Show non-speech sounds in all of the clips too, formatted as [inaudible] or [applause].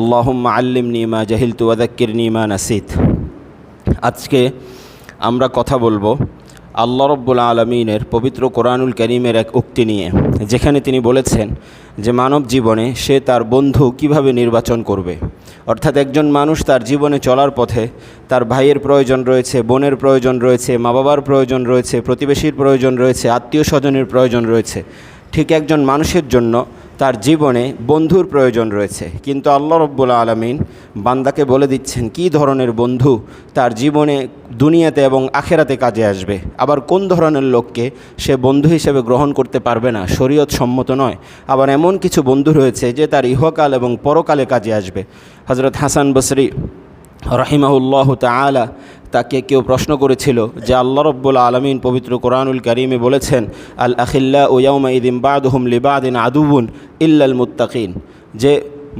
আল্লাহুম্মা আল্লিমনি মা জাহিলতু ওয়াদাক্কিরনি মা নাসিদ আজকে আমরা কথা বলব আল্লাহ রব্বুল আলমিনের পবিত্র কোরআনুল করিমের এক উক্তি নিয়ে, যেখানে তিনি বলেছেন যে মানব জীবনে সে তার বন্ধু কীভাবে নির্বাচন করবে। অর্থাৎ একজন মানুষ তার জীবনে চলার পথে তার ভাইয়ের প্রয়োজন রয়েছে, বোনের প্রয়োজন রয়েছে মা বাবার প্রয়োজন রয়েছে, প্রতিবেশীর প্রয়োজন রয়েছে আত্মীয় স্বজনের প্রয়োজন রয়েছে। ঠিক একজন মানুষের জন্য তার জীবনে বন্ধুর প্রয়োজন রয়েছে। কিন্তু আল্লাহ রব্বুল আলমিন বান্দাকে বলে দিচ্ছেন, কী ধরনের বন্ধু তার জীবনে, দুনিয়াতে এবং আখেরাতে কাজে আসবে? আবার কোন ধরনের লোককে সে বন্ধু হিসেবে গ্রহণ করতে পারবে না? শরীয়ত সম্মত নয়। আবার এমন কিছু বন্ধু রয়েছে যে তার ইহকাল এবং পরকালে কাজে আসবে। হজরত হাসান বসরি রহিমাহুল্লাহ তালা তাকে কেউ প্রশ্ন করেছিল যে আল্লাহ রব্বুল আলমিন পবিত্র কোরআনুল করিমে বলেছেন, আল আখিল্লা ওয়াউমা ইদিম বাদ হুম লিবাদিন আদুবুন ইল্লাল মুত্তাকিন। যে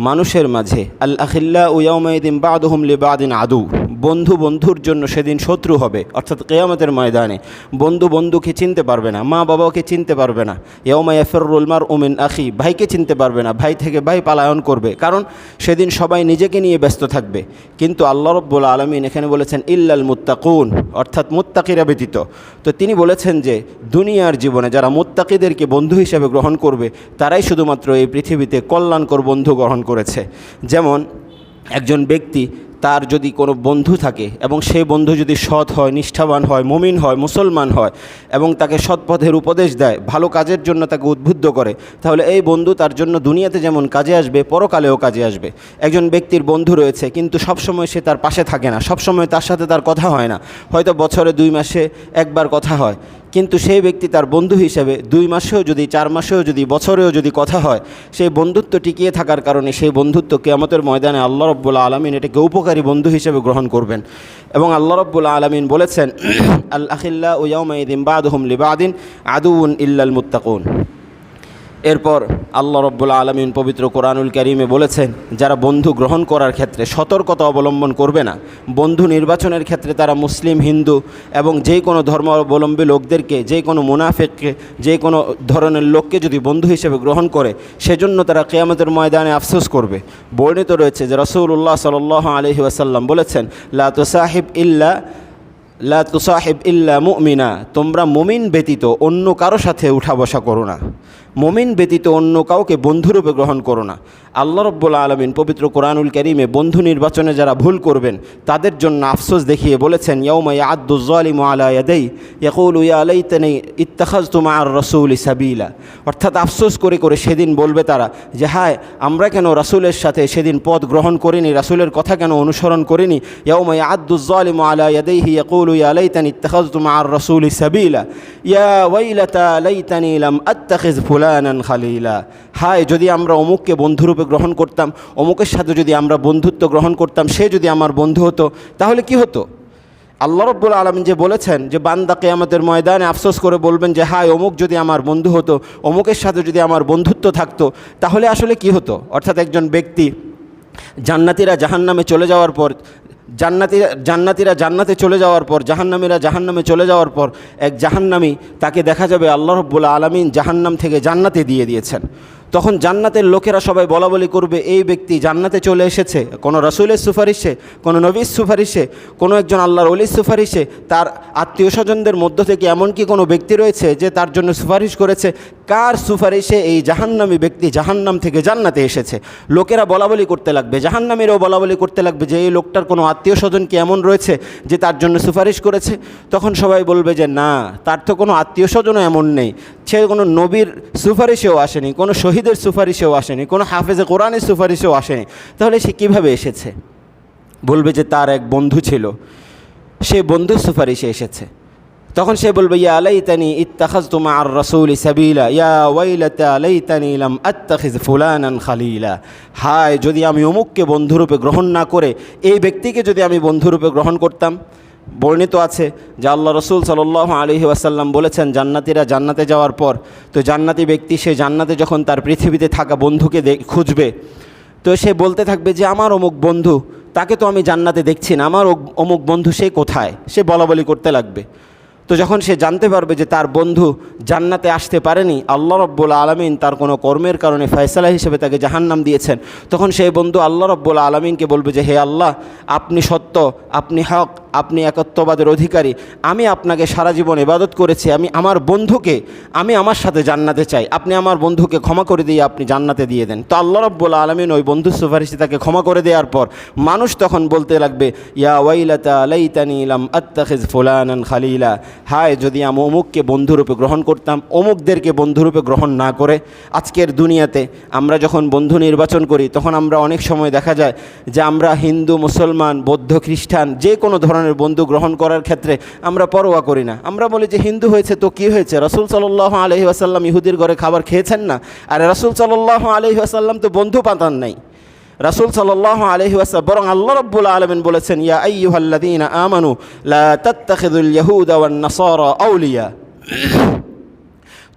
মানুষের মাঝে, আল আখিল্লা ওয়াউমা ইদিম বাদ হুম লিবাদিন আদু বন্ধু বন্ধুর জন্য সেদিন শত্রু হবে। অর্থাৎ কেয়ামতের ময়দানে বন্ধু বন্ধুকে চিনতে পারবে না, মা বাবাকে চিনতে পারবে না। ইয়মা ইয়াফরুল মার উমিন আখি, ভাইকে চিনতে পারবে না, ভাই থেকে ভাই পালায়ন করবে। কারণ সেদিন সবাই নিজেকে নিয়ে ব্যস্ত থাকবে। কিন্তু আল্লাহ রব্বুল আলমিন এখানে বলেছেন, ইল্লাল মুত্তাকুন অর্থাৎ মুত্তাকিরা ব্যতীত। তো তিনি বলেছেন যে, দুনিয়ার জীবনে যারা মুত্তাকিদেরকে বন্ধু হিসেবে গ্রহণ করবে, তারাই শুধুমাত্র এই পৃথিবীতে কল্যাণকর বন্ধু গ্রহণ করেছে। যেমন একজন ব্যক্তি তার যদি কোনো বন্ধু থাকে এবং সেই বন্ধু যদি সৎ হয়, নিষ্ঠাবান হয়, মমিন হয়, মুসলমান হয় এবং তাকে সৎ পথের উপদেশ দেয়, ভালো কাজের জন্য তাকে উদ্বুদ্ধ করে, তাহলে এই বন্ধু তার জন্য দুনিয়াতে যেমন কাজে আসবে, পরকালেও কাজে আসবে। একজন ব্যক্তির বন্ধু রয়েছে, কিন্তু সবসময় সে তার পাশে থাকে না, সবসময় তার সাথে তার কথা হয় না। হয়তো বছরে দুই মাসে একবার কথা হয়, কিন্তু সেই ব্যক্তি তার বন্ধু হিসেবে দুই মাসেও যদি, চার মাসেও যদি, বছরেও যদি কথা হয়, সেই বন্ধুত্ব টিকিয়ে থাকার কারণে সেই বন্ধুত্ব কেয়ামতের ময়দানে আল্লাহ রব্বুল্লা আলমিন এটাকে উপকারী বন্ধু হিসেবে গ্রহণ করবেন। এবং আল্লাহ রব্বুল আলমিন বলেছেন আল আখিল্লা ওয়াউমাইদিন বাদহুম লিবাদিন আদউন ইল্লাল মুত্তাকুন। এরপর আল্লাহ রব্বুল আলমিন পবিত্র কোরআনুল করিমে বলেছেন, যারা বন্ধু গ্রহণ করার ক্ষেত্রে সতর্কতা অবলম্বন করবে না, বন্ধু নির্বাচনের ক্ষেত্রে তারা মুসলিম, হিন্দু এবং যে কোনো ধর্মাবলম্বী লোকদেরকে, যে কোনো মুনাফেককে, যে কোনো ধরনের লোককে যদি বন্ধু হিসেবে গ্রহণ করে, সেজন্য তারা কেয়ামতের ময়দানে আফসোস করবে। বর্ণিত রয়েছে যে রসুল্লাহ সাল আলহি আসাল্লাম বলেছেন, লা সাহিব ইল্লা, লা তুসাহিব ইল্লা মুমিনা, তোমরা মুমিন ব্যতীত অন্য কারও সাথে উঠা বসা করো না। মুমিন ব্যতীত অন্য কাউকে বন্ধুরূপে গ্রহণ করো না। আল্লাহ রব্বুল আলমিন পবিত্র কোরআনুল করিমে বন্ধু নির্বাচনে যারা ভুল করবেন, তাদের জন্য আফসোস দেখিয়ে বলেছেন ইয়ৌমা আদুজ্জালিম আলা ইয়াদাই, ইয়াকুল ইয়া আলাইতানি ইত্তাখাজ তুমা আর রসুল সাবিলা। অর্থাৎ আফসোস করে করে সেদিন বলবে তারা যে, হায়, আমরা কেন রাসুলের সাথে সেদিন পথ গ্রহণ করিনি, রাসুলের কথা কেন অনুসরণ করিনি? ইয়ৌমা আদুজ্জালিম আলা ইয়াদাইহি, ইয়াকুল ইয়া আলাইতানি ইত্তাখাজ তুমা আর রসুল সাবিলা। ইয়া ওয়াইলাতা লাইতানি লাম আত্তাখিজ ফুলানান খালিলা। হায়, যদি আমরা অমুককে বন্ধুরূপে গ্রহণ করতাম, অমুকের সাথে যদি আমরা বন্ধুত্ব গ্রহণ করতাম, সে যদি আমার বন্ধু হতো, তাহলে কি হতো? আল্লাহ রব্বুল আলমিন যে বলেছেন যে, বান্দা কেয়ামতের ময়দানে আফসোস করে বলবেন যে, হায়, অমুক যদি আমার বন্ধু হতো, অমুকের সাথে যদি আমার বন্ধুত্ব থাকতো, তাহলে আসলে কি হতো? অর্থাৎ একজন ব্যক্তি জান্নাতিরা জাহান্নামে চলে যাওয়ার পর, জান্নাতি, জান্নাতিরা জান্নাতে চলে যাওয়ার পর, জাহান্নামীরা জাহান্নামে চলে যাওয়ার পর, এক জাহান্নামী তাকে দেখা যাবে আল্লাহ রব্বুল আলমিন জাহান্নাম থেকে জান্নাতে দিয়ে দিয়েছেন। তখন জান্নাতের লোকেরা সবাই বলা বলি করবে, এই ব্যক্তি জান্নাতে চলে এসেছে। কোনো রসুলের সুপারিশে, কোনো নবীর সুপারিশে, কোনো একজন আল্লাহর অলির সুপারিশে, তার আত্মীয় স্বজনদের মধ্য থেকে এমন কি কোনো ব্যক্তি রয়েছে যে তার জন্য সুপারিশ করেছে। কার সুপারিশে এই জাহান্নামী ব্যক্তি জাহান্নাম থেকে জান্নাতে এসেছে? লোকেরা বলা বলি করতে লাগবে, জাহান্নামীরাও বলা বলি করতে লাগবে যে, এই লোকটার কোনো আত্মীয় স্বজন কি এমন রয়েছে যে তার জন্য সুপারিশ করেছে? তখন সবাই বলবে যে, না, তার তো কোনো আত্মীয় স্বজনও এমন নেই। সে কোনো নবীর সুপারিশেও আসেনি, কোনো শহীদের সুপারিশেও আসেনি, কোনো হাফেজে কোরআনের সুপারিশেও আসেনি। তাহলে সে কীভাবে এসেছে? বলবে যে তার এক বন্ধু ছিল, সে বন্ধুর সুপারিশে এসেছে। তখন সে বলবে, ইয়া আলাই আলাইতানি ইত্তাখাজ তোমা আর রসুল সাবিলা, ইয়া ওয়াইলাতা আলাইতানি লাম আত্তাখিজ ফুলানান খালিলা। হায়, যদি আমি অমুককে বন্ধুরূপে গ্রহণ না করে, এই ব্যক্তিকে যদি আমি বন্ধুরূপে গ্রহণ করতাম বর্ণিত আছে যে আল্লাহ রসুল সাল আলহি আসাল্লাম বলেছেন, জান্নাতিরা জান্নাতে যাওয়ার পর তো জান্নাতি ব্যক্তি সে জান্নাতে যখন তার পৃথিবীতে থাকা বন্ধুকে খুঁজবে, তো সে বলতে থাকবে যে, আমার অমুক বন্ধু, তাকে তো আমি জান্নাতে দেখছি না, আমার অমুক বন্ধু সে কোথায়? সে বলা বলি করতে লাগবে। তো যখন সে জানতে পারবে যে তার বন্ধু জান্নাতে আসতে পারেনি, আল্লাহ রব্বুল আলমিন তার কোনো কর্মের কারণে ফয়সালা হিসেবে তাকে জাহান্নাম দিয়েছেন। তখন সেই বন্ধু আল্লাহ রব্বুল আলমিনকে বলবে যে, হে আল্লাহ, আপনি সত্য, আপনি হক আপনি একত্ববাদের অধিকারী। আমি আপনাকে সারা জীবন ইবাদত করেছি, আমি আমার বন্ধুকে, আমি আমার সাথে জান্নাতে চাই। আপনি আমার বন্ধুকে ক্ষমা করে দিয়ে আপনি জান্নাতে দিয়ে দেন। তো আল্লাহ রব্বুল আলমিন ওই বন্ধু সুপারিশে তাকে ক্ষমা করে দেওয়ার পর মানুষ তখন বলতে লাগবে, ইয়া ওয়াইলাতা লাইতানি ইলাম আত্তাখিজ ফুলানান খালিলা। হায়, যদি আমি অমুককে বন্ধুরূপে গ্রহণ করতাম, অমুকদেরকে বন্ধুরূপে গ্রহণ না করে আজকের দুনিয়াতে আমরা যখন বন্ধু নির্বাচন করি, তখন আমরা অনেক সময় দেখা যায় যে আমরা হিন্দু, মুসলমান, বৌদ্ধ, খ্রিস্টান যে কোনো ধরনের বন্ধু গ্রহণ করার ক্ষেত্রে আমরা পরোয়া করি না। আমরা বলি যে, হিন্দু হয়েছে তো কি হয়েছে? রসুল সাল্লাহ আলহি আসাল্লাম ইহুদির ঘরে খাবার খেয়েছেন না? আর রসুল সাল্লাহ আলহি আসাল্লাম তো বন্ধু পাতান নাই। রাসুল সাল্লাহ আলহি ওয়াসাল্লাম, বরং আল্লাহ রব্বুল আলমিন বলেছেন, ইয়া আইহাল্লাদিন আমানু, লা তাত্তাখিদুল ইয়াহুদা নাসারা আউলিয়া।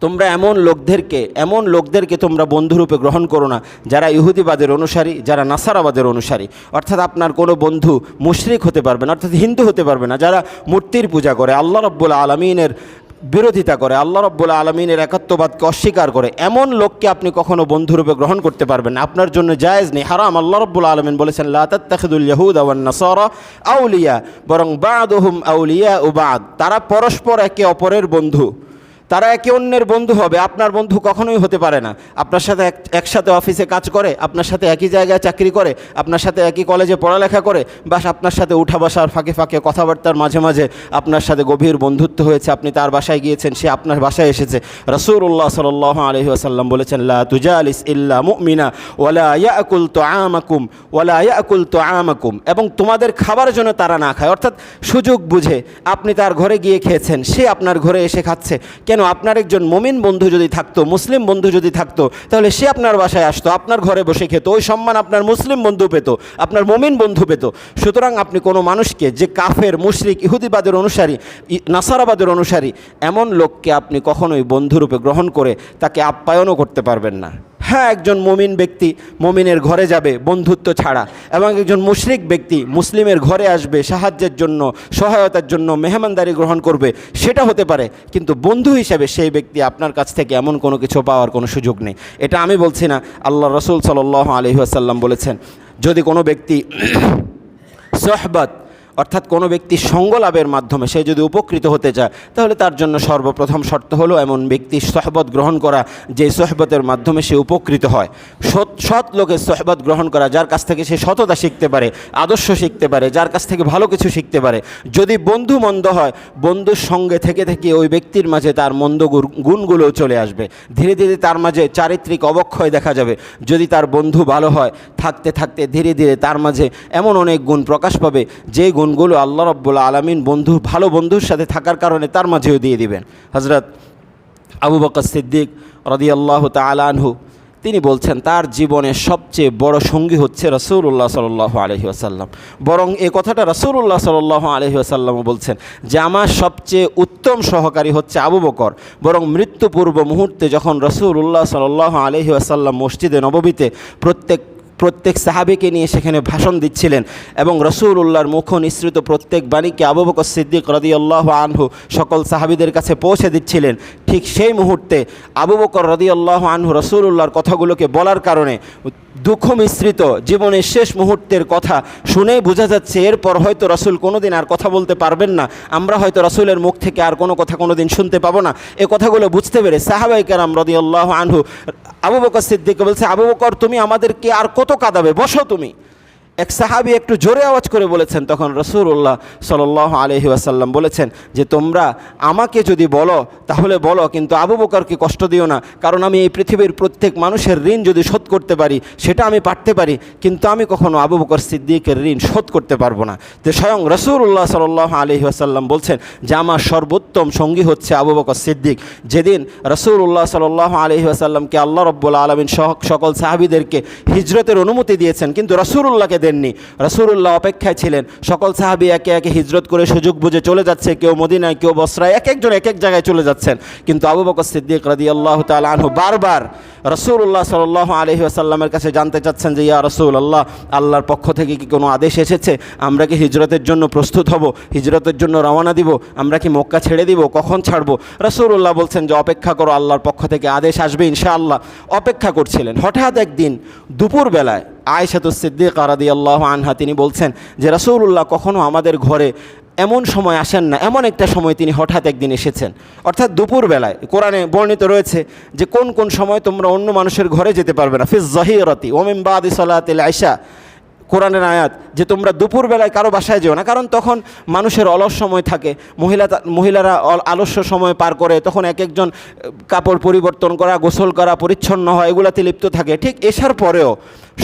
তোমরা এমন লোকদেরকে এমন লোকদেরকে তোমরা বন্ধুরূপে গ্রহণ করো না, যারা ইহুদিবাদের অনুসারী, যারা নাসারাবাদের অনুসারী। অর্থাৎ আপনার কোনো বন্ধু মুশরিক হতে পারবে না, অর্থাৎ হিন্দু হতে পারবে না, যারা মূর্তির পূজা করে, আল্লাহ রব্বুল আলমিনের বিরোধিতা করে, আল্লাহ রব্বুল আলমিনের একাত্মবাদকে অস্বীকার করে, এমন লোককে আপনি কখনো বন্ধুরূপে গ্রহণ করতে পারবেন আপনার জন্য জায়েজ নেই, হারাম। আল্লাহ রব্বুল আলমিন বলেছেন নাসারা আউলিয়া। বরং বাদুহুম আউলিয়া ও বাদ। তারা পরস্পর একে অপরের বন্ধু। তারা একে অন্যের বন্ধু হবে, আপনার বন্ধু কখনোই হতে পারে না। আপনার সাথে এক, একসাথে অফিসে কাজ করে, আপনার সাথে একই জায়গায় চাকরি করে, আপনার সাথে একই কলেজে পড়ালেখা করে, বাস আপনার সাথে উঠা বসার ফাঁকে ফাঁকে কথাবার্তার মাঝে মাঝে আপনার সাথে গভীর বন্ধুত্ব হয়েছে, আপনি তার বাসায় গিয়েছেন, সে আপনার বাসায় এসেছে। রসুল্লাহ সাল আলহি আসাল্লাম বলেছেন, লা তুজালিস ইল্লা মুমিনা ওয়ালা ইয়াকুল তো আমাকুম ওয়ালা ইয়াকুল তো আমাকুম এবং তোমাদের খাবার জন্য তারা না খায়। অর্থাৎ সুযোগ বুঝে আপনি তার ঘরে গিয়ে খেয়েছেন, সে আপনার ঘরে এসে খাচ্ছে। কেন আপনার একজন মমিন বন্ধু যদি থাকতো, মুসলিম বন্ধু যদি থাকতো, তাহলে সে আপনার বাসায় আসতো, আপনার ঘরে বসে খেত, ওই সম্মান আপনার মুসলিম বন্ধু পেত, আপনার মমিন বন্ধু পেত। সুতরাং আপনি কোনো মানুষকে যে কাফের, মুশরিক, ইহুদিবাদের অনুসারী নাসারাবাদের অনুসারী, এমন লোককে আপনি কখনোই বন্ধুরূপে গ্রহণ করে তাকে আপ্যায়নও করতে পারবেন না। হ্যাঁ একজন মমিন ব্যক্তি মমিনের ঘরে যাবে, বন্ধুত্ব ছাড়া। এবং একজন মুশরিক ব্যক্তি মুসলিমের ঘরে আসবে সাহায্যের জন্য, সহায়তার জন্য, মেহমানদারি গ্রহণ করবে, সেটা হতে পারে। কিন্তু বন্ধু হিসেবে সেই ব্যক্তি আপনার কাছ থেকে এমন কোনো কিছু পাওয়ার কোনো সুযোগ নেই। এটা আমি বলছি না, আল্লাহ রসুল সাল্লাহ আলহি আসাল্লাম বলেছেন, যদি কোনো ব্যক্তি [clears throat] সোহবত অর্থাৎ কোনো ব্যক্তি সঙ্গ লাভের মাধ্যমে সে যদি উপকৃত হতে চায়, তাহলে তার জন্য সর্বপ্রথম শর্ত হলো এমন ব্যক্তির সহবত গ্রহণ করা, যে সহবতের মাধ্যমে সে উপকৃত হয়। সৎ সৎ লোকের সহবত গ্রহণ করা, যার কাছ থেকে সে সততা শিখতে পারে, আদর্শ শিখতে পারে, যার কাছ থেকে ভালো কিছু শিখতে পারে। যদি বন্ধু মন্দ হয়, বন্ধুর সঙ্গে থেকে থেকে ওই ব্যক্তির মাঝে তার মন্দ গুণগুলোও চলে আসবে। ধীরে ধীরে তার মাঝে চারিত্রিক অবক্ষয় দেখা যাবে। যদি তার বন্ধু ভালো হয়, থাকতে থাকতে ধীরে ধীরে তার মাঝে এমন অনেক গুণ প্রকাশ পাবে, যে গুণগুলো আল্লাহ রব্বুল আলমিন বন্ধু, ভালো বন্ধুর সাথে থাকার কারণে তার মাঝেও দিয়ে দিবেন। হজরত আবু বকর সিদ্দিক রদিয়াল্লাহ তালানহু তিনি বলছেন, তার জীবনের সবচেয়ে বড় সঙ্গী হচ্ছে রসুল্লাহ সাল আলহি আসাল্লাম বরং এ কথাটা রসুল্লাহ সাল আলহি আসাল্লামও বলছেন যে, আমার সবচেয়ে উত্তম সহকারী হচ্ছে আবু বকর। বরং মৃত্যুপূর্ব মুহূর্তে যখন রসুল্লাহ সাল আলহি আসাল্লাম মসজিদে নববীতে প্রত্যেক প্রত্যেক সাহাবিকে নিয়ে সেখানে ভাষণ দিচ্ছিলেন এবং রসুল উল্লাহর মুখ নিঃসৃত প্রত্যেক বাণীকে আবু বকর সিদ্দিক রদিয়াল্লাহ আনহু সকল সাহাবিদের কাছে পৌঁছে দিচ্ছিলেন। ঠিক সেই মুহূর্তে আবু বকর রদিয়াল্লাহ আনহু রসুল উল্লাহর কথাগুলোকে বলার কারণে দুঃখ মিশ্রিত জীবনের শেষ মুহূর্তের কথা শুনেই বোঝা যাচ্ছে, এরপর হয়তো রসুল কোনোদিন আর কথা বলতে পারবেন না। আমরা হয়তো রসুলের মুখ থেকে আর কোনো কথা কোনোদিন শুনতে পাবো না। এ কথাগুলো বুঝতে পেরে সাহাবাই কারাম রদিয়াল্লাহ আনহু আবু বকর সিদ্দিক বলছে আবু বকর তুমি আমাদেরকে আর কত কাঁদাবে? বসো তুমি। এক সাহাবি একটু জোরে আওয়াজ করে বলেছেন, তখন রসুল্লাহ সাল আলহি আসাল্লাম বলেছেন যে, তোমরা আমাকে যদি বলো, তাহলে বলো, কিন্তু আবু বকরকে কষ্ট দিও না, কারণ আমি এই পৃথিবীর প্রত্যেক মানুষের ঋণ যদি শোধ করতে পারি, সেটা আমি পারতে পারি, কিন্তু আমি কখনো আবু বকর সিদ্দিকের ঋণ শোধ করতে পারব না। তো স্বয়ং রসুল্লাহ সাল আলহি আসাল্লাম বলছেন যে, আমার সর্বোত্তম সঙ্গী হচ্ছে আবু বকর সিদ্দিক। যেদিন রসুল্লাহ সাল আলহি আসাল্লামকে আল্লাহ রব্বুল আলমিন সকল সাহাবিদেরকে হিজরতের অনুমতি দিয়েছেন, কিন্তু রসুল্লাহকে দেননি। রসুল্লাহ অপেক্ষায় ছিলেন। সকল সাহাবি একে একে হিজরত করে সুযোগ বুঝে চলে যাচ্ছে। কেউ মদিনায়, কেউ বসরায় এক একজন এক এক জায়গায় চলে যাচ্ছেন। কিন্তু আবু বকর সিদ্দিক রাদি আল্লাহ তালহু বারবার রসুল্লাহ সাল আলহি আসাল্লামের কাছে জানতে চাচ্ছেন যে, ইয়া রসুল আল্লাহ আল্লাহর পক্ষ থেকে কি কোনো আদেশ এসেছে? আমরা কি হিজরতের জন্য প্রস্তুত হব? হিজরতের জন্য রওনা দিব? আমরা কি মক্কা ছেড়ে দিব? কখন ছাড়বো? রসুল্লাহ বলছেন যে, অপেক্ষা করো, আল্লাহর পক্ষ থেকে আদেশ আসবে ইনশাআল্লাহ। অপেক্ষা করছিলেন। হঠাৎ একদিন দুপুরবেলায় আয়সাতু সিদ্দিক আরাদি আল্লাহ আনহা, তিনি বলছেন যে রসুল্লাহ কখনো আমাদের ঘরে এমন সময় আসেন না, এমন একটা সময় তিনি হঠাৎ একদিন এসেছেন। অর্থাৎ দুপুরবেলায় কোরআনে বর্ণিত রয়েছে যে, কোন কোন সময় তোমরা অন্য মানুষের ঘরে যেতে পারবে না। ফিজ জহিরতি ওমেম বাদি সালাতিল আয়সা কোরআনের আয়াত যে, তোমরা দুপুরবেলায় কারও বাসায় যেও না। কারণ তখন মানুষের অলস সময় থাকে, মহিলা মহিলারা আলস্য সময় পার করে, তখন এক একজন কাপড় পরিবর্তন করা, গোসল করা, পরিচ্ছন্ন হয় এগুলাতে লিপ্ত থাকে। ঠিক এসার পরেও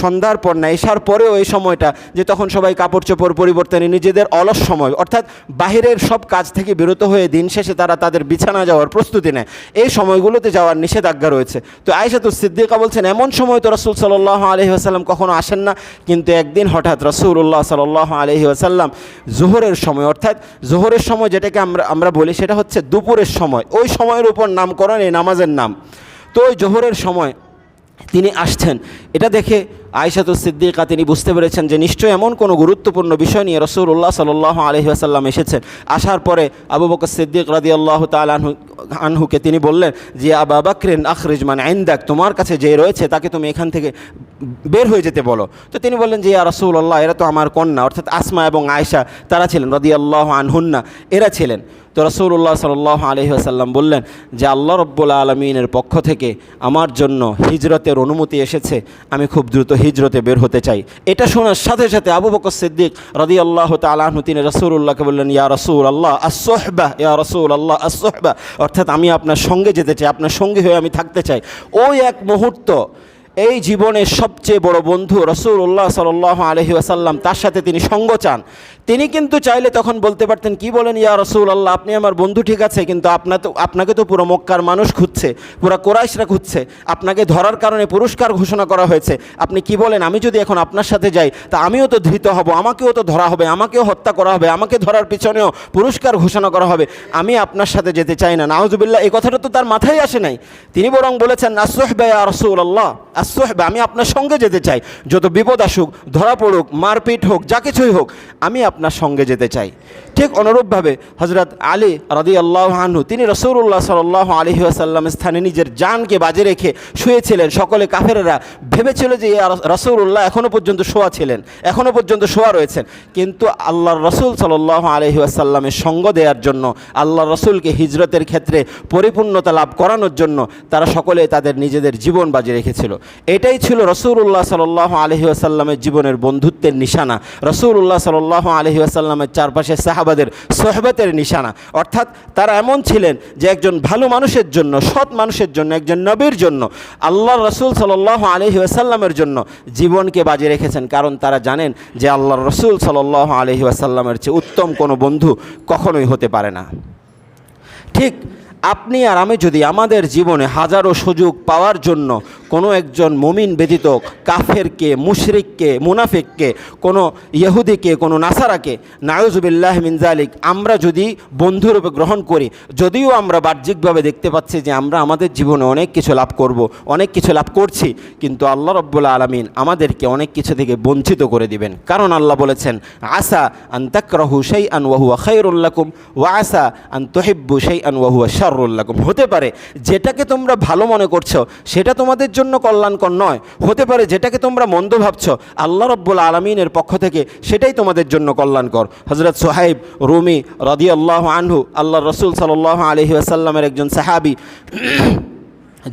সন্ধ্যার পর না এসার পরেও এই সময়টা যে তখন সবাই কাপড় চোপড় পরিবর্তনে নিজেদের অলস সময়, অর্থাৎ বাহিরের সব কাজ থেকে বিরত হয়ে দিন শেষে তারা তাদের বিছানা যাওয়ার প্রস্তুতি নেয়। এই সময়গুলোতে যাওয়ার নিষেধাজ্ঞা রয়েছে। তো আয়সাতু সিদ্দিকা বলছেন, এমন সময় তো রসুল সাল্লাহ আলহি আসাল্লাম কখনো আসেন না, কিন্তু একদিন হঠাৎ রসুল্লাহ সাল্লাহ আলহি আসাল্লাম জোহরের সময়, অর্থাৎ জোহরের সময় যেটাকে আমরা আমরা বলি সেটা হচ্ছে দুপুরের সময়, ওই সময়ের উপর নামকরণ, এই নামাজের নাম। তো ওই জোহরের সময় তিনি আসছেন। এটা দেখে আয়সাতুল সিদ্দিকা তিনি বুঝতে পেরেছেন যে নিশ্চয়ই এমন কোনো গুরুত্বপূর্ণ বিষয় নিয়ে রসুল্লাহ সাল্লাহ আলহি আসাল্লাম এসেছেন। আসার পরে আবু বকর সিদ্দিক রাদি আল্লাহ আনহু, আনহুকে তিনি বললেন যে, আবা বাকরিন আখরিজ মানে আইন আইন্দাক তোমার কাছে যে রয়েছে তাকে তুমি এখান থেকে বের হয়ে যেতে বলো। তো তিনি বললেন যে রসুল আল্লাহ এরা তো আমার কন্যা, অর্থাৎ আসমা এবং আয়সা তারা ছিলেন রদি আল্লাহ আনহুন্না, এরা ছিলেন। তো রসুল্লাহ সাল্লাহ আলহি আসাল্লাম বললেন যে, আল্লাহ রব্বুল আলমিনের পক্ষ থেকে আমার জন্য হিজরতের অনুমতি এসেছে, আমি খুব দ্রুত হিজরতে বের হতে চাই। এটা শোনার সাথে সাথে আবু বকর সিদ্দিক রদি আল্লাহ তালাহনু তিনি রসুল্লাহকে বললেন, ইয়া রসুল আল্লাহ আসোহবা ইয়া রসুল আল্লাহ আসোহবা অর্থাৎ আমি আপনার সঙ্গে যেতে চাই, আপনার সঙ্গে হয়ে আমি থাকতে চাই। ওই এক মুহূর্ত এই জীবনের সবচেয়ে বড় বন্ধু রসুল্লাহ সাল আলহি আসাল্লাম তার সাথে তিনি সঙ্গ চান। তিনি কিন্তু চাইলে তখন বলতে পারতেন, কি বলেন ইয়া রসুল আল্লাহ আপনি আমার বন্ধু ঠিক আছে, কিন্তু আপনার তো, আপনাকে তো পুরো মক্কার মানুষ খুঁজছে, পুরো কোরাইশরা খুঁজছে, আপনাকে ধরার কারণে পুরস্কার ঘোষণা করা হয়েছে, আপনি কি বলেন? আমি যদি এখন আপনার সাথে যাই, তা আমিও তো ধৃত হব, আমাকেও তো ধরা হবে, আমাকেও হত্যা করা হবে, আমাকে ধরার পিছনেও পুরস্কার ঘোষণা করা হবে, আমি আপনার সাথে যেতে চাই না। নাউজুবিল্লাহ, এই কথাটা তো তার মাথায় আসে নাই। তিনি বরং বলেছেন আসোহবে রসুল আল্লাহ আসোহবে, আমি আপনার সঙ্গে যেতে চাই। যত বিপদ আসুক, ধরা পড়ুক, মারপিট হোক, যা কিছুই হোক, আমি আপনার সঙ্গে যেতে চাই। ঠিক অনুরূপভাবে হজরত আলী রদি আল্লাহ আনহু, তিনি রসৌল্লাহ সাল আলী আসাল্লাম স্থানে নিজের জানকে বাজে রেখে শুয়েছিলেন। সকলে কাফেরেরা ভেবেছিল যে রসৌল্লাহ এখনও পর্যন্ত শোয়া ছিলেন এখনও পর্যন্ত শোয়া রয়েছেন। কিন্তু আল্লাহর রসুল সাল্লাহ আলহি আসাল্লামের সঙ্গ দেওয়ার জন্য আল্লাহ রসুলকে হিজরতের ক্ষেত্রে পরিপূর্ণতা লাভ করানোর জন্য, তারা সকলে তাদের নিজেদের জীবন বাজি রেখেছিল। এটাই ছিল রসুল্লাহ সাল্লাহ আলহি আসাল্লামের জীবনের বন্ধুত্বের নিশানা। রসুল্লাহ সাল্লাহ আলহি আসাল্লামের চারপাশে সাহাবাদের সোহবতের নিশানা। অর্থাৎ তারা এমন ছিলেন যে একজন ভালো মানুষের জন্য, সৎ মানুষের জন্য, একজন নবীর জন্য আল্লাহ রসুল সাল্লাহ আলহি আসাল্লামের জন্য জীবনকে বাজে রেখেছেন। কারণ তারা জানেন যে আল্লাহ রসুল সাল্লাহ আলহি আসাল্লামের চেয়ে উত্তম কোনো বন্ধু কখনোই হতে পারে না। ঠিক আপনি আর আমি যদি আমাদের জীবনে হাজারো সুযোগ পাওয়ার জন্য কোনো একজন মুমিন ব্যতীত কাফেরকে, মুশরিককে, মুনাফিককে, কোনো ইহুদিকে, কোনো নাসারাকে নায়ুজুবিল্লাহ মিনজালিক আমরা যদি বন্ধুরূপে গ্রহণ করি, যদিও আমরা বাহ্যিকভাবে দেখতে পাচ্ছি যে আমরা আমাদের জীবনে অনেক কিছু লাভ করব, অনেক কিছু লাভ করছি, কিন্তু আল্লাহ রব্বুল্লা আলমিন আমাদেরকে অনেক কিছু থেকে বঞ্চিত করে দিবেন। কারণ আল্লাহ বলেছেন, আসা আন তাকরাহু সেই আন ওয়াহুয়া খাইরুল্লাকুম ওয়া আসা আন তহিব্বু সেই আন ওয়াহুয়া শারুল্লাকুম হতে পারে যেটাকে তোমরা ভালো মনে করছ, সেটা তোমাদের জন্য কল্যাণকর নয়। হতে পারে যেটাকে তোমরা মন্দ ভাবছ, আল্লাহ রব্বুল আলমিনের পক্ষ থেকে সেটাই তোমাদের জন্য কল্যাণকর। হজরত সোহাইব রুমি রদি আল্লাহ আনহু আল্লাহ রসুল সাল আলহি আসাল্লামের একজন সাহাবি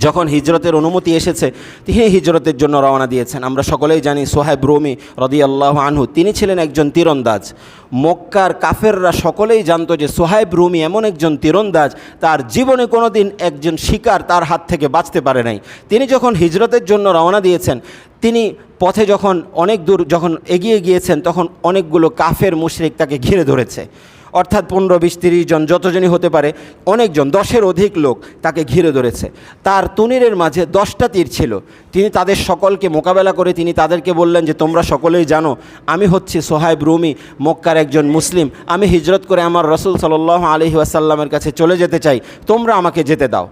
যখন হিজরতের অনুমতি এসেছে তিনি হিজরতের জন্য রওনা দিয়েছেন। আমরা সকলেই জানি সোহেব রুমি রদি আল্লাহ আনহু, তিনি ছিলেন একজন তীরন্দাজ। মক্কার কাফেররা সকলেই জানতো যে সোহেব রুমি এমন একজন তীরন্দাজ, তার জীবনে কোনো দিন একজন শিকার তার হাত থেকে বাঁচতে পারে নাই। তিনি যখন হিজরতের জন্য রওনা দিয়েছেন, তিনি পথে যখন অনেক দূর, যখন এগিয়ে গিয়েছেন, তখন অনেকগুলো কাফের মুশরিক তাকে ঘিরে ধরেছে। অর্থাৎ পনেরো, বিশ, তিরিশ জন, যতজনই হতে পারে, অনেকজন, দশের অধিক লোক তাকে ঘিরে ধরেছে। তার তুনিরের মাঝে দশটা তীর ছিল। তিনি তাদের সকলকে মোকাবেলা করে তিনি তাদেরকে বললেন যে, তোমরা সকলেই জানো, আমি হচ্ছি সোহায়ব রুমি, মক্কার একজন মুসলিম। আমি হিজরত করে আমার রসুল সাল্লাহ আলহি আসাল্লামের কাছে চলে যেতে চাই। তোমরা আমাকে যেতে দাও।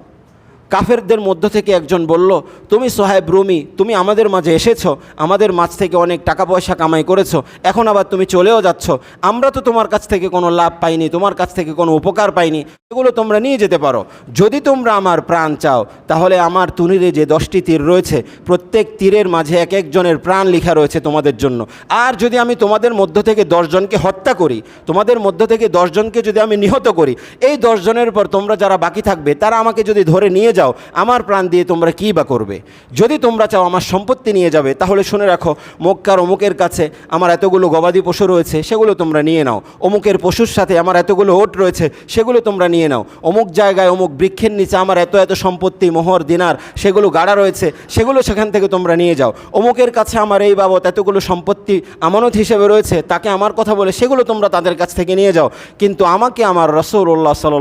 কাফেরদের মধ্য থেকে একজন বলল, তুমি সোহেব রুমি, তুমি আমাদের মাঝে এসেছ, আমাদের মাঝ থেকে অনেক টাকা পয়সা কামাই করেছ, এখন আবার তুমি চলেও যাচ্ছ। আমরা তো তোমার কাছ থেকে কোনো লাভ পাইনি, তোমার কাছ থেকে কোনো উপকার পাইনি। এগুলো তোমরা নিয়ে যেতে পারো। যদি তোমরা আমার প্রাণ চাও, তাহলে আমার তুনিরে যে দশটি তীর রয়েছে, প্রত্যেক তীরের মাঝে এক একজনের প্রাণ লেখা রয়েছে তোমাদের জন্য। আর যদি আমি তোমাদের মধ্য থেকে দশজনকে হত্যা করি, তোমাদের মধ্য থেকে দশজনকে যদি আমি নিহত করি, এই দশজনের পর তোমরা যারা বাকি থাকবে, তারা আমাকে যদি ধরে নিয়ে যাও, আমার প্রাণ দিয়ে তোমরা কী বা করবে? যদি তোমরা চাও আমার সম্পত্তি নিয়ে যাবে, তাহলে শুনে রাখো, মক্কার অমুকের কাছে আমার এতগুলো গবাদি পশু রয়েছে, সেগুলো তোমরা নিয়ে নাও। অমুকের পশুর সাথে আমার এতগুলো ওট রয়েছে, সেগুলো তোমরা নিয়ে নাও। অমুক জায়গায় অমুক বৃক্ষের নিচে আমার এত এত সম্পত্তি, মোহর, দিনার, সেগুলো গাড়া রয়েছে, সেগুলো সেখান থেকে তোমরা নিয়ে যাও। অমুকের কাছে আমার এই বাবদ এতগুলো সম্পত্তি আমানত হিসেবে রয়েছে, তাকে আমার কথা বলে সেগুলো তোমরা তাদের কাছ থেকে নিয়ে যাও। কিন্তু আমাকে আমার রসৌল্লাহ সাল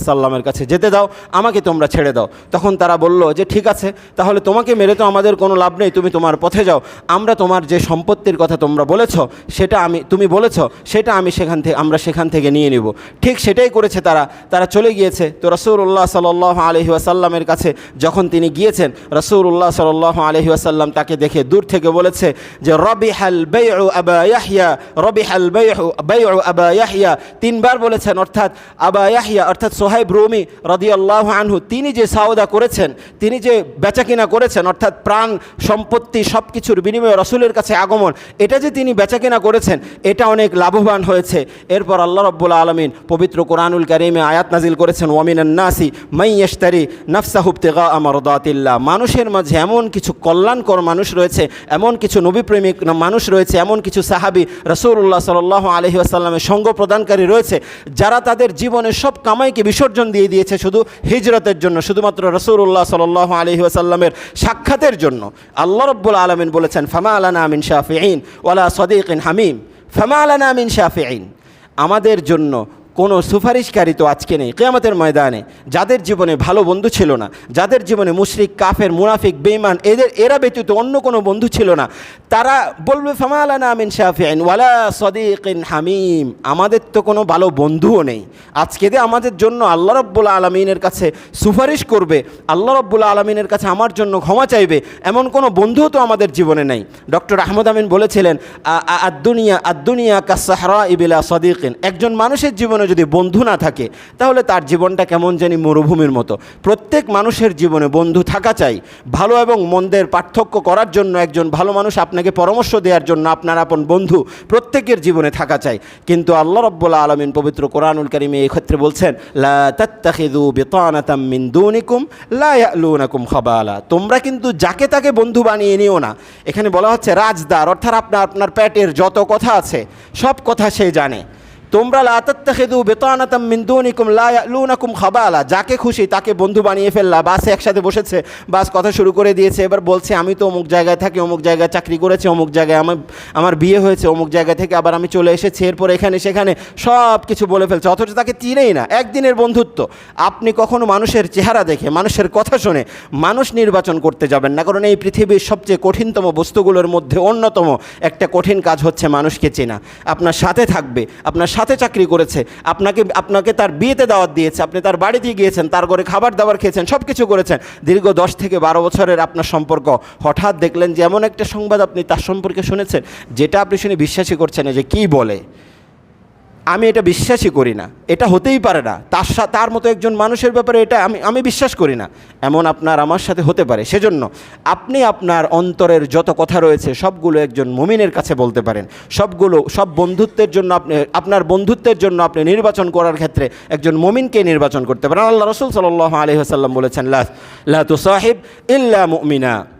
আসাল্লামের কাছে যেতে দাও, আমাকে তোমরা ছেড়ে দাও। তখন তারা বলল, যে ঠিক আছে, তাহলে তোমাকে মেরে তো আমাদের কোনো লাভ নেই, তুমি তোমার পথে যাও। আমরা তোমার যে সম্পত্তির কথা তোমরা বলেছ, সেটা আমি, তুমি বলেছ, সেটা আমি সেখান থেকে আমরা সেখান থেকে নিয়ে নিব। ঠিক সেটাই করেছে তারা। তারা চলে গিয়েছে। তো রসৌল্লাহ সাল আলহি আসাল্লামের কাছে যখন তিনি গিয়েছেন রসৌল্লাহ সাল আলহি আসাল্লাম তাকে দেখে দূর থেকে বলেছে যে রবি হাল বেউ আবা রবি হাল বেউ আবা ইয়াহিয়া। তিনবার বলেছেন, অর্থাৎ আবা ইয়াহিয়া, অর্থাৎ সোহাইব রুমি আল্লাহ আনহু, তিনি যে সাউদা করেছেন, তিনি যে বেচাকিনা করেছেন, অর্থাৎ প্রাণ, সম্পত্তি সব কিছুর বিনিময়ে রসুলের কাছে আগমন, এটা যে তিনি বেচাকেনা করেছেন, এটা অনেক লাভবান হয়েছে। এরপর আল্লাহ রব্বুল আলমিন পবিত্র কোরআনুল কারিমে আয়াত নাজিল করেছেন, ওয়ামিনান নাসি মাই ইয়েস্তারি নাফসাহুবতেগা আমরদাতিল্লাহ মানুষের মাঝে এমন কিছু কল্যাণকর মানুষ রয়েছে, এমন কিছু নবীপ্রেমিক মানুষ রয়েছে, এমন কিছু সাহাবি রসুল্লাহ সাল আলহি আসাল্লামের সঙ্গ প্রদানকারী রয়েছে, যারা তাদের জীবনের সব কামাইকে বিসর্জন দিয়ে দিয়েছে শুধু হিজরতের জন্য শুধুমাত্র রসুল্লাহ সাল আলহি আসাল্লামের সাক্ষাতের জন্য। আল্লাহ রব্বুল আলমিন বলেছেন, ফামা আলানা আমিন শাহ ওয়ালা সদিক হামিম। ফামা আলানা আমিন শাহ আমাদের জন্য কোনো সুপারিশকারী তো আজকে নেই, কেয়ামতের ময়দানে। যাদের জীবনে ভালো বন্ধু ছিল না, যাদের জীবনে মুশরিক, কাফের, মুনাফিক বেইমান এদের, এরা ব্যতীত অন্য কোনো বন্ধু ছিল না। তারা বলবে, ফামালানা আমিন শাফিন ওয়ালা সদিকিন হামিম। আমাদের তো কোনো ভালো বন্ধুও নেই। আজকে যে আমাদের জন্য আল্লাহ রব্বুল আলমিনের কাছে সুপারিশ করবে, আল্লাহ রব্বুল আলমিনের কাছে আমার জন্য ক্ষমা চাইবে, এমন কোনো বন্ধুও তো আমাদের জীবনে নেই। ডক্টর আহমদ আমিন বলেছিলেন আদুনিয়া আদুনিয়া কাসাহরা ইবিলা সদিকিন। একজন মানুষের জীবনে যদি বন্ধু না থাকে, তাহলে তার জীবনটা কেমন জানি মরুভূমির মতো। প্রত্যেক মানুষের জীবনে বন্ধু থাকা চাই। ভালো এবং মন্দের পার্থক্য করার জন্য একজন ভালো মানুষ আপনাকে পরামর্শ দেওয়ার জন্য আপনার আপন বন্ধু প্রত্যেকের জীবনে থাকা চাই। কিন্তু আল্লাহ রব্বুল্লা আলমিন পবিত্র কোরআনুল করিমে এই ক্ষেত্রে বলছেন, লা লা তোমরা কিন্তু যাকে তাকে বন্ধু বানিয়ে নিও না। এখানে বলা হচ্ছে রাজদার, অর্থাৎ আপনার আপনার পেটের যত কথা আছে, সব কথা সে জানে। তোমরা লাতাত্তাখিদু বেতানাতাম মিন দুনিকুম, লা ইয়ালুনাকুম খাবালা। যাকে খুশি তাকে বন্ধু বানিয়ে ফেললা। বাসে একসাথে বসেছে, বাস কথা শুরু করে দিয়েছে। এবার বলছে, আমি তো অমুক জায়গায় থাকি, অমুক জায়গায় চাকরি করেছি, অমুক জায়গায় আমার আমার বিয়ে হয়েছে, অমুক জায়গা থেকে আবার আমি চলে এসেছি। এরপর এখানে সেখানে সব কিছু বলে ফেলছে। অথচ তাকে চিনেই না। একদিনের বন্ধুত্ব। আপনি কখনো মানুষের চেহারা দেখে, মানুষের কথা শুনে মানুষ নির্বাচন করতে যাবেন না। কারণ এই পৃথিবীর সবচেয়ে কঠিনতম বস্তুগুলোর মধ্যে অন্যতম একটা কঠিন কাজ হচ্ছে মানুষকে চেনা। আপনার সাথে থাকবে, আপনার সাথে চাকরি করেছে, আপনাকে আপনাকে তার বিয়েতে দাওয়াত দিয়েছে, আপনি তার বাড়িতে গিয়েছেন, তার ঘরে খাবার দাবার খেয়েছেন সব কিছু করেছেন, দীর্ঘ দশ থেকে বারো বছরের আপনার সম্পর্ক। হঠাৎ দেখলেন যে এমন একটা সংবাদ আপনি তার সম্পর্কে শুনেছেন, যেটা আপনি শুনে বিশ্বাসই করছেন যে কী বলে। আমি এটা বিশ্বাসই করি না। এটা হতেই পারে না। তার তার মতো একজন মানুষের ব্যাপারে এটা আমি আমি বিশ্বাস করি না। এমন আপনার আমার সাথে হতে পারে। সেজন্য আপনি আপনার অন্তরের যত কথা রয়েছে, সবগুলো একজন মুমিনের কাছে বলতে পারেন। সবগুলো, সব বন্ধুত্বের জন্য আপনি, আপনার বন্ধুত্বের জন্য আপনি নির্বাচন করার ক্ষেত্রে একজন মুমিনকে নির্বাচন করতে পারেন। আল্লাহ রসুল সাল্লাহ আলহিহাসাল্লাম বলেছেন, লা লা তু সাহেব ইল্লা মুমিনা।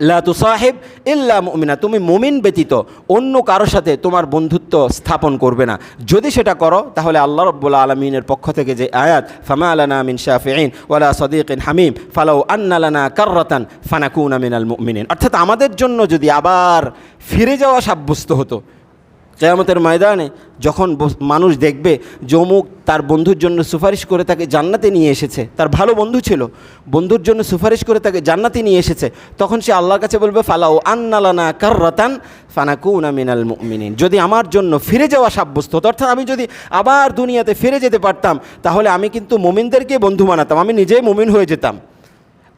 লা তু সাহেব ইল্লা মুমিনা, তুমি মুমিন ব্যতীত অন্য কারও সাথে তোমার বন্ধুত্ব স্থাপন করবে না। যদি সেটা করো, তাহলে আল্লাহ রব্বুল্লা আলমিনের পক্ষ থেকে যে আয়াত, ফামা আলানা মিন শাফিন ওয়ালা সদিকিন হামিম, ফালাউ আন্নালানা কার্রাতান আমিন আল মুমিনিন। অর্থাৎ আমাদের জন্য যদি আবার ফিরে যাওয়া সাব্যস্ত হতো কেয়ামতের ময়দানে যখন মানুষ দেখবে যে অমুক তার বন্ধুর জন্য সুপারিশ করে তাকে জান্নাতে নিয়ে এসেছে, তার ভালো বন্ধু ছিল, বন্ধুর জন্য সুপারিশ করে তাকে জান্নাতে নিয়ে এসেছে, তখন সে আল্লাহর কাছে বলবে ফালাও আন্নালানা কার্রাতান ফানাকুনা মিনাল মুমিনিন। যদি আমার জন্য ফিরে যাওয়া সাব্যস্ত হতো, অর্থাৎ আমি যদি আবার দুনিয়াতে ফিরে যেতে পারতাম, তাহলে আমি কিন্তু মুমিনদেরকে বন্ধু বানাতাম, আমি নিজেই মুমিন হয়ে যেতাম।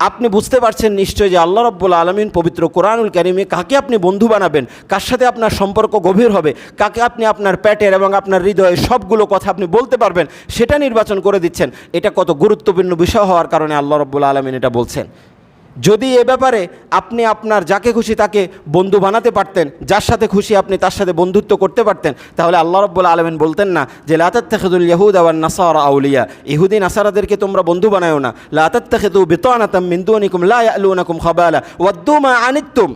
আপনি বুঝতে পারছেন নিশ্চয় যে আল্লাহ রব্বুল আলমিন পবিত্র কোরআনুল কারিমে কাকে আপনি বন্ধু বানাবেন? কার সাথে আপনার সম্পর্ক গভীর হবে? কাকে আপনি আপনার প্যাটের এবং আপনার হৃদয়ে সবগুলো কথা আপনি বলতে পারবেন? সেটা নির্বাচন করে দিচ্ছেন। এটা কত গুরুত্বপূর্ণ বিষয় হওয়ার কারণে আল্লাহ রব্বুল আলমিন এটা বলছেন। যদি এ ব্যাপারে আপনি আপনার যাকে খুশি তাকে বন্ধু বানাতে পারতেন, যার সাথে খুশি আপনি তার সাথে বন্ধুত্ব করতে পারতেন, তাহলে আল্লাহ রব্বুল আলমেন বলতেন না যে লাতাত্তাখেদুল ইয়াহুদ আবার নাসারা আউলিয়া। ইহুদি, নাসারাদেরকে তোমরা বন্ধু বানায়ো না। লাতাত্তাখেদু বেতনাতাম মিন্দু দুনিকুম লা ইয়ালুনাকুম খাবালা ওয়াদ্দুমা আনিত্তুম।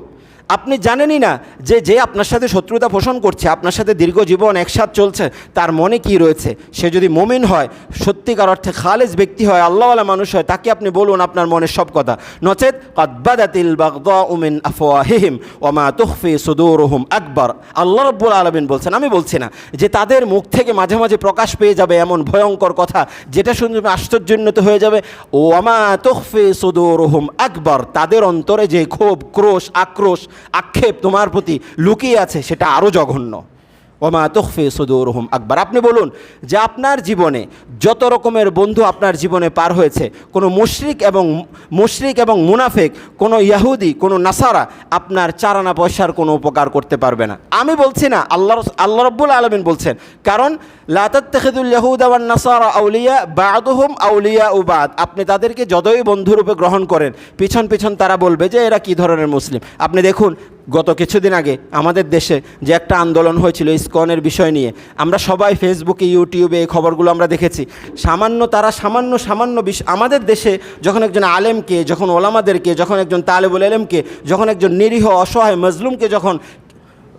আপনি জানেনই না যে যে আপনার সাথে শত্রুতা পোষণ করছে, আপনার সাথে দীর্ঘ জীবন একসাথ চলছে, তার মনে কি রয়েছে? সে যদি মমিন হয়, সত্যিকার অর্থে খালেজ ব্যক্তি হয়, আল্লাহওয়ালা মানুষ হয়, তাকে আপনি বলুন আপনার মনের সব কথা। নচেত কদ্বাদাতিল বাগদা উমিন আফওয়াহিহিম ওমা তুখফি সুদুরহুম আকবর। আল্লাহ রব্বুল আলমিন বলছেন, আমি বলছি না যে তাদের মুখ থেকে মাঝে মাঝে প্রকাশ পেয়ে যাবে এমন ভয়ঙ্কর কথা, যেটা শুনলে আশ্চর্যোন্নত হয়ে যাবে। ও ওমা তুখফি সুদুরহুম আকবর। তাদের অন্তরে যে ক্ষোভ, ক্রোশ, আক্রোশ আক্ষেপ তোমার প্রতি লুকিয়ে আছে সেটা আরও জঘন্য। ওমা তখফে সদুরহম আকবর। আপনি বলুন যে আপনার জীবনে যত রকমের বন্ধু আপনার জীবনে পার হয়েছে, কোনো মুশরিক এবং মুশরিক এবং মুনাফেক, কোনো ইয়াহুদি, কোনো নাসারা আপনার চারানা পয়সার কোনো উপকার করতে পারবে না। আমি বলছি না, আল্লাহ আল্লাহ রব্বুল আলমিন বলছেন, কারণ আওয়ান নাসারা আউলিয়া বাদুহুম আউলিয়া উবাদ আপনি তাদেরকে যতই বন্ধুরূপে গ্রহণ করেন, পিছন পিছন তারা বলবে যে এরা কী ধরনের মুসলিম। আপনি দেখুন গত কিছুদিন আগে আমাদের দেশে যে একটা আন্দোলন হয়েছিল ইস্কনের বিষয় নিয়ে, আমরা সবাই ফেসবুকে, ইউটিউবে এই খবরগুলো আমরা দেখেছি। সামান্য, তারা সামান্য সামান্য বিষয় আমাদের দেশে যখন একজন আলেমকে, যখন ওলামাদেরকে, যখন একজন তালেবুল আলেমকে যখন একজন নিরীহ, অসহায় মজলুমকে যখন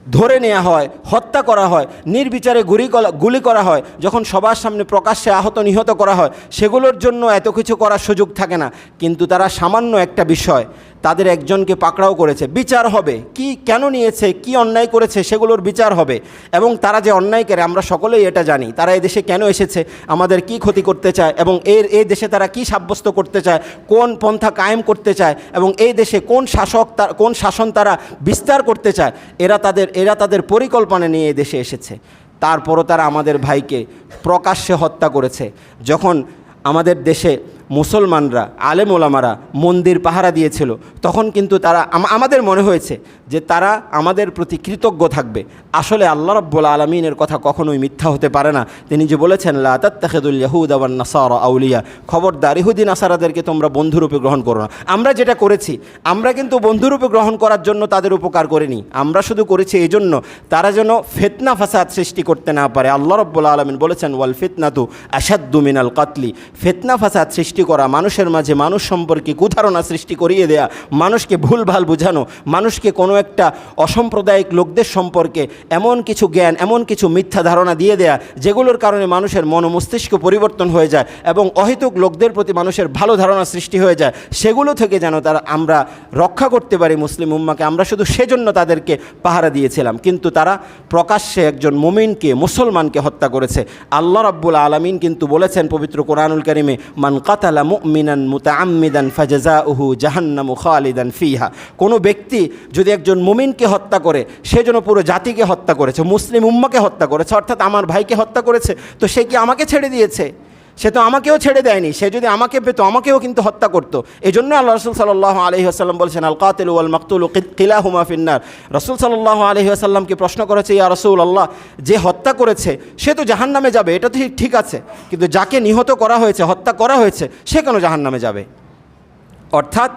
ধরে নেওয়া হয়, হত্যা করা হয়, নির্বিচারে গুলি গুলি করা হয়, যখন সবার সামনে প্রকাশ্যে আহত, নিহত করা হয়, সেগুলোর জন্য এত কিছু করার সুযোগ থাকে না। কিন্তু তারা সামান্য একটা বিষয় তাদের একজনকে পাকড়াও করেছে। বিচার হবে। কি, কেন নিয়েছে? কি অন্যায় করেছে? সেগুলোর বিচার হবে। এবং তারা যে অন্যায় করে, আমরা সকলেই এটা জানি। তারা দেশে কেন এসেছে? আমাদের কি ক্ষতি করতে চায়? এবং এর এই দেশে তারা কি সাব্যস্ত করতে চায়? কোন পন্থা কায়েম করতে চায়? এবং এই দেশে কোন শাসক তার, কোন শাসন তারা বিস্তার করতে চায়? এরা তাদের এরা তাদের পরিকল্পনা নিয়ে এই দেশে এসেছে। তারপরও তারা আমাদের ভাইকে প্রকাশ্যে হত্যা করেছে। যখন আমাদের দেশে মুসলমানরা, আলেম ওলামারা মন্দির পাহারা দিয়েছিল। তখন কিন্তু তারা আমাদের মনে হয়েছে যে তারা আমাদের প্রতি কৃতজ্ঞ থাকবে। আসলে আল্লাহ রব্বুল আলমিনের কথা কখনোই মিথ্যা হতে পারে না। তিনি যে বলেছেন লাতাত্তাখেদুল ইয়াহুদ আওয়ান নাসারা আউলিয়া খবরদার ইহুদিন আসারাদেরকে তোমরা বন্ধুরূপে গ্রহণ করো না। আমরা যেটা করেছি, আমরা কিন্তু বন্ধুরূপে গ্রহণ করার জন্য তাদের উপকার করিনি। আমরা শুধু করেছি এই জন্য তারা যেন ফেতনা ফাসাদ সৃষ্টি করতে না পারে। আল্লাহ রব্বুল আলমিন বলেছেন, ওয়াল ফিতনাতু আসাদ্দু মিনাল কাতলি ফেতনা ফাসাদ সৃষ্টি করা, মানুষের মাঝে মানুষ সম্পর্কে কুধারণা সৃষ্টি করিয়ে দেয়া, মানুষকে ভুলভাল বোঝানো, মানুষকে কোনো একটা অসাম্প্রদায়িক লোকদের সম্পর্কে এমন কিছু জ্ঞান, এমন কিছু মিথ্যা ধারণা দিয়ে দেয়া, যেগুলোর কারণে মানুষের মন মস্তিষ্ক পরিবর্তন হয়ে যায় এবং অহেতুক লোকদের প্রতি মানুষের ভালো ধারণা সৃষ্টি হয়ে যায়। সেগুলো থেকে যেন তারা আমরা রক্ষা করতে পারি মুসলিম উম্মাকে, আমরা শুধু সেজন্য তাদেরকে পাহারা দিয়েছিলাম। কিন্তু তারা প্রকাশ্যে একজন মুমিনকে, মুসলমানকে হত্যা করেছে। আল্লাহ রাব্বুল আলমিন কিন্তু বলেছেন পবিত্র কোরআনুল করিমে, মান কাতালা মুমিনান মুতাআম্মিদান ফাজাজাউহু জাহান্নামু খালিদান ফিহা। কোনো ব্যক্তি যদি একজন মুমিনকে হত্যা করে, সে যেন পুরো জাতিকে হত্যা করেছে, মুসলিম উম্মাকে হত্যা করেছে, অর্থাৎ আমার ভাইকে হত্যা করেছে, তো সে কি আমাকে ছেড়ে দিয়েছে? সে তো আমাকেও ছেড়ে দেয়নি, সে যদি আমাকে পেত, আমাকেও কিন্তু হত্যা করতো। এই জন্য আল্লাহ রসুল সাল্লাহ আলহি আসাল্লাম বলছেন আল কাতিল আল মাকতুল কিলা হুমা ফিন্নার। রসুল সাল্লাহ আলহি আসাল্লামকে প্রশ্ন করেছে, ইয়া রসুল আল্লাহ যে হত্যা করেছে, সে তো জাহান নামে যাবে, এটা তো ঠিক- ঠিক আছে, কিন্তু যাকে নিহত করা হয়েছে, হত্যা করা হয়েছে, সে কেন জাহান নামে যাবে? অর্থাৎ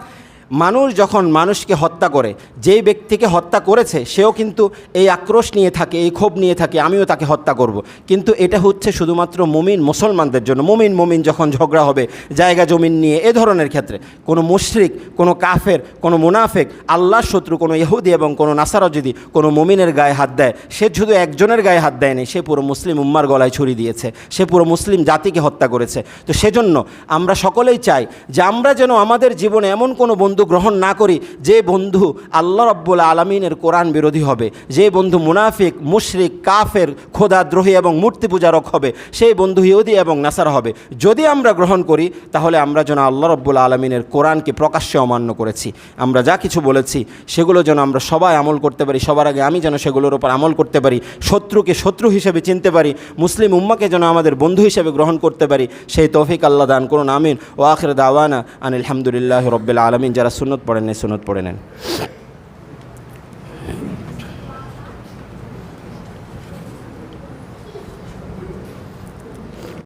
মানুষ যখন মানুষকে হত্যা করে, যেই ব্যক্তিকে হত্যা করেছে, সেও কিন্তু এই আক্রোশ নিয়ে থাকে, এই ক্ষোভ নিয়ে থাকে, আমিও তাকে হত্যা করব। কিন্তু এটা হচ্ছে শুধুমাত্র মুমিন, মুসলমানদের জন্য মুমিন মুমিন যখন ঝগড়া হবে, জায়গা জমিন নিয়ে, এ ধরনের ক্ষেত্রে, কোনো মুশরিক, কোনো কাফের, কোনো মুনাফেক, আল্লাহর শত্রু, কোনো ইহুদি এবং কোনো নাসারা যদি কোনো মুমিনের গায়ে হাত দেয়, সে শুধু একজনের গায়ে হাত দেয়নি, সে পুরো মুসলিম উম্মার গলায় ছুরি দিয়েছে, সে পুরো মুসলিম জাতিকে হত্যা করেছে তো সেজন্য আমরা সকলেই চাই যে আমরা যেন আমাদের জীবনে এমন কোনো বন্ধু বন্ধু গ্রহণ না করি, যে বন্ধু আল্লাহ রব্বুল আলমিনের কোরআন বিরোধী হবে, যে বন্ধু মুনাফিক, মুশরিক, কাফের, খোদাদ্রোহী এবং মূর্তি পূজারক হবে, সেই বন্ধু ইহুদি এবং নাসার হবে। যদি আমরা গ্রহণ করি, তাহলে আমরা যেন আল্লাহ রব্বুল আলমিনের কোরআনকে প্রকাশ্যে অমান্য করেছি। আমরা যা কিছু বলেছি, সেগুলো যেন আমরা সবাই আমল করতে পারি, সবার আগে আমি যেন সেগুলোর উপর আমল করতে পারি, শত্রুকে শত্রু হিসেবে চিনতে পারি, মুসলিম উম্মাকে যেন আমাদের বন্ধু হিসেবে গ্রহণ করতে পারি, সেই তৌফিক আল্লাহ দান করুন, আমিন। ও আখির দাওয়ানা আনিল আলহামদুলিল্লাহ রব্বিল আলমিন। যারা Sunut por N, Sunut por N.